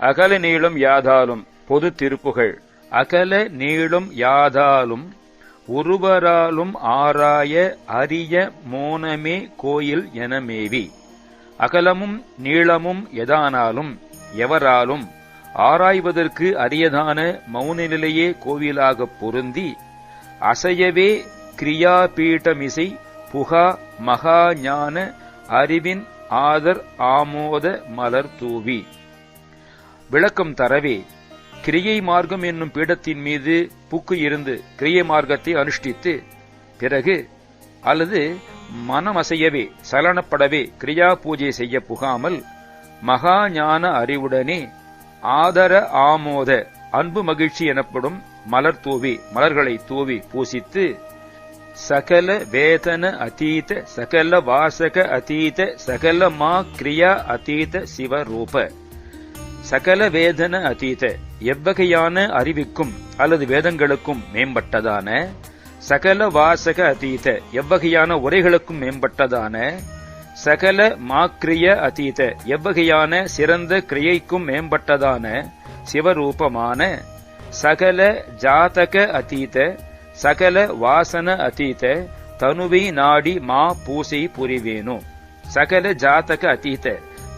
அகல நீளும் யாதாலும் பொது திருப்புகழ் அகல நீளும் யாதாலும் ஒருவராலும் ஆராய அரிய மோனமே கோயில் என மேவி அகலமும் நீளமும் எதானாலும் எவராலும் ஆராய்வதற்கு அரியதான மௌன நிலையே கோவிலாகப் பொருந்தி அசையவே கிரியாபீட்டமிசை புகா மகா ஞான அறிவின் ஆதர் ஆமோத மலர் தூவி. விளக்கம் தரவே கிரியை மார்க்கம் என்னும் பீடத்தின் மீது புக்கு இருந்து கிரியை மார்க்கத்தை அனுஷ்டித்து பிறகு அல்லது மனமசையவே சலனப்படவே கிரியா பூஜை செய்ய புகாமல் மகா ஞான அறிவுடனே ஆதர ஆமோத அன்பு மகிழ்ச்சி எனப்படும் மலர் தூவி மலர்களை தூவி பூசித்து சகல வேதன அதீத சகல வாசக அதீத சகல மா கிரியா அதீத சிவரூப சகல வேதன அதீத எவ்வகையான அறிவிக்கும் அல்லது வேதங்களுக்கும் மேம்பட்டதான சகல வாசக அதீத எவ்வகையான உரைகளுக்கும் மேம்பட்டதான சகல மாக்கிரிய அதீத எவ்வகையான சிறந்த கிரியைக்கும் மேம்பட்டதான சிவரூபமான சகல ஜாதக அதீத சகல வாசன அதீத தனுவை நாடி மா பூசை புரிவேனோ. சகல ஜாதக அதீத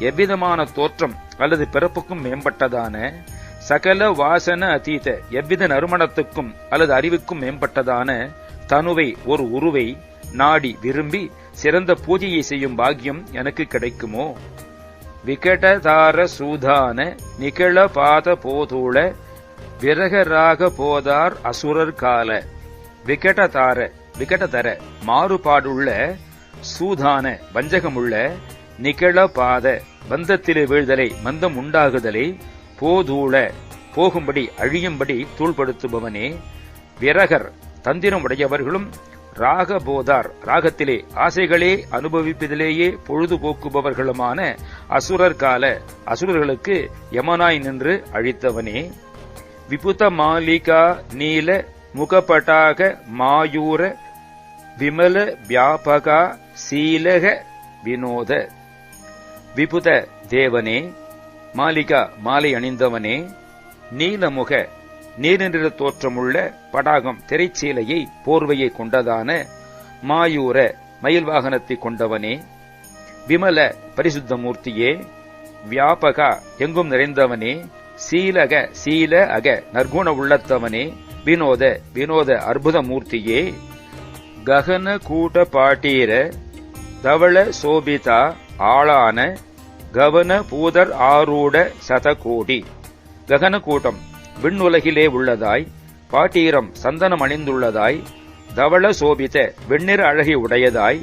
எவ்விதமான தோற்றம் அல்லது பிறப்புக்கும் மேம்பட்டதான சகல வாசன அதீத எவ்வித நறுமணத்துக்கும் அல்லது அறிவுக்கும் மேம்பட்டதான தனுவை ஒரு உருவை நாடி விரும்பி சிறந்த பூஜையை செய்யும் பாக்கியம் எனக்கு கிடைக்குமோ? விகடதார சூதான நிகழ பாத போதூள விரகராக போதார் அசுரர் கால. விகடதார விகடதர மாறுபாடுள்ள சூதான வஞ்சகமுள்ள நிகழ பாத பந்தத்திலே வீழ்தலை மந்தம் உண்டாகுதலை போதூள போகும்படி அழியும்படி தூள்படுத்துபவனே. விரகர் தந்திரம் உடையவர்களும் ராக போதார் ராகத்திலே ஆசைகளே அனுபவிப்பதிலேயே பொழுதுபோக்குபவர்களுமான அசுரர் கால அசுரர்களுக்கு யமனாய் நின்று அழித்தவனே. விபுத மாலிகா நீல முகபட்டாக மாயூர விமல வியாபகா சீலக வினோத. விபுத தேவனே மாலிகா மாலை அணிந்தவனே நீலமுக நீரின்ற தோற்றமுள்ள படாகம் திரைச்சீலையை போர்வையை கொண்டதான மாயூர மயில் வாகனத்தை கொண்டவனே விமல பரிசுத்த மூர்த்தியே வியாபகா எங்கும் நிறைந்தவனே சீலக சீல அக நற்குண உள்ளத்தவனே வினோத வினோத அற்புத மூர்த்தியே ககன கூட்ட பாட்டீர தவள சோபிதா ஆளான கவன பூதர் ஆரூட சதகோடி. ககன கூட்டம் விண்ணுலகிலே உள்ளதாய் பாட்டீரம் சந்தனம் அணிந்துள்ளதாய் தவள சோபித்த வெண்ணிற அழகி உடையதாய்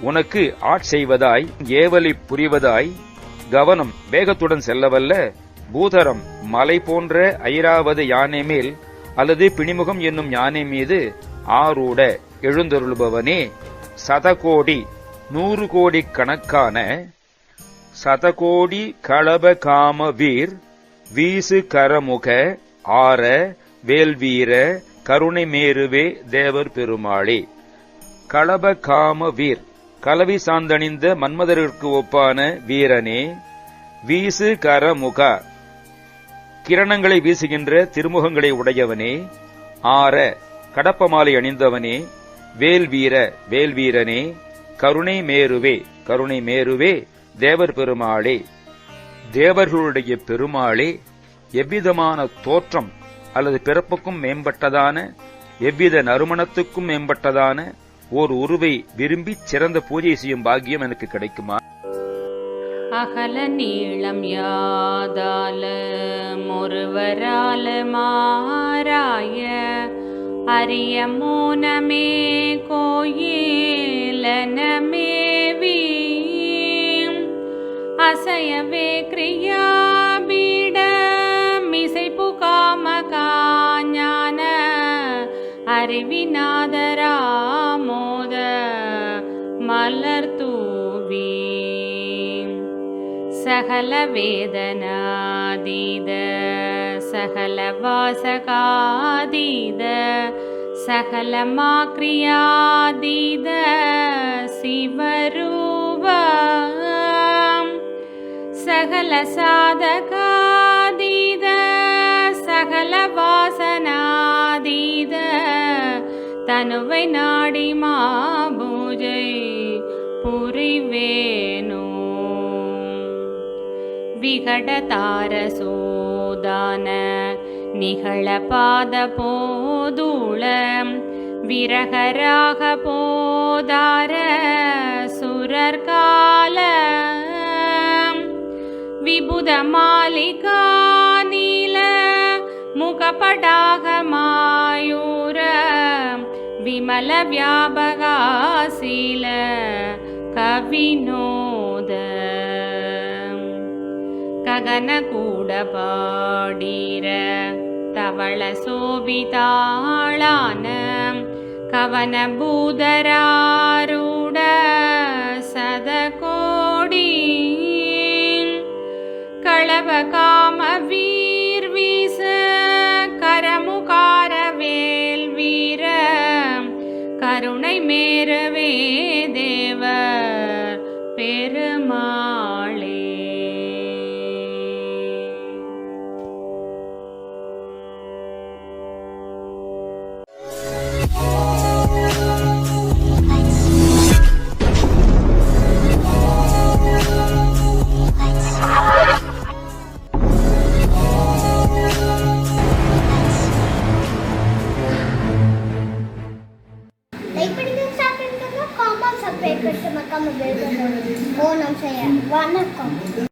உனக்கு ஆட்செய்வதாய் ஏவலி புரிவதாய் கவனம் வேகத்துடன் செல்லவல்ல பூதரம் மலை போன்ற ஐராவது யானை மேல் அல்லது பிணிமுகம் என்னும் யானை மீது ஆரூட எழுந்தருளுபவனே சதகோடி நூறு கோடி கணக்கான சதகோடி களப காம வீர் வீசு கரமுக ஆர வேல்வீர கருணை மேருவே தேவர் பெருமாளே. களப காம வீர் கலவி சாந்தணிந்த மன்மதருக்கு ஒப்பான வீரனே வீசு கரமுக கிரணங்களை வீசுகின்ற திருமுகங்களை உடையவனே ஆர கடப்பமாலை அணிந்தவனே வேல்வீர வேல்வீரனே கருணை மேருவே கருணை மேருவே தேவர் பெருமாளே தேவர்களுடைய பெருமாளே எவ்விதமான தோற்றம் அல்லது பிறப்புக்கும் மேம்பட்டதான எவ்வித நறுமணத்துக்கும் மேம்பட்டதான ஓர் உருவை விரும்பி சிறந்த பூஜை செய்யும் பாக்கியம் எனக்கு கிடைக்குமா? அகல நீளம் யாதால ஒருவரால மாறாய அரிய மோனமே கோயிலனமேவி அசையவே கிரியாபீட மிசைப்பு காமகாஞான அறிவிநாதராமோத மலர் தூவி சகல வேதனாதீத சகல வாசகாதீத சகல மாக்ரியாதீத சகல சாதகாதீத சகல வாசனாதீத. தனுவை நாடி மாபூஜை புரிவேனோ. விகடதார சோதான நிகழ பாத போதுள. விரகராக போதார சுரர்கால விபுத மாலிகா நீல முகபடாக மாயூர விமல வியாபகாசீல கவினோத ககன கூட பாடீர தவள சோபிதாளான கவன களவ வீர் வீச கரமுகார வேல் வீர கருணை மேரவே தேவ பெருமா Kırkırtı makamı böyle. Ondan şeye. Varnak kom.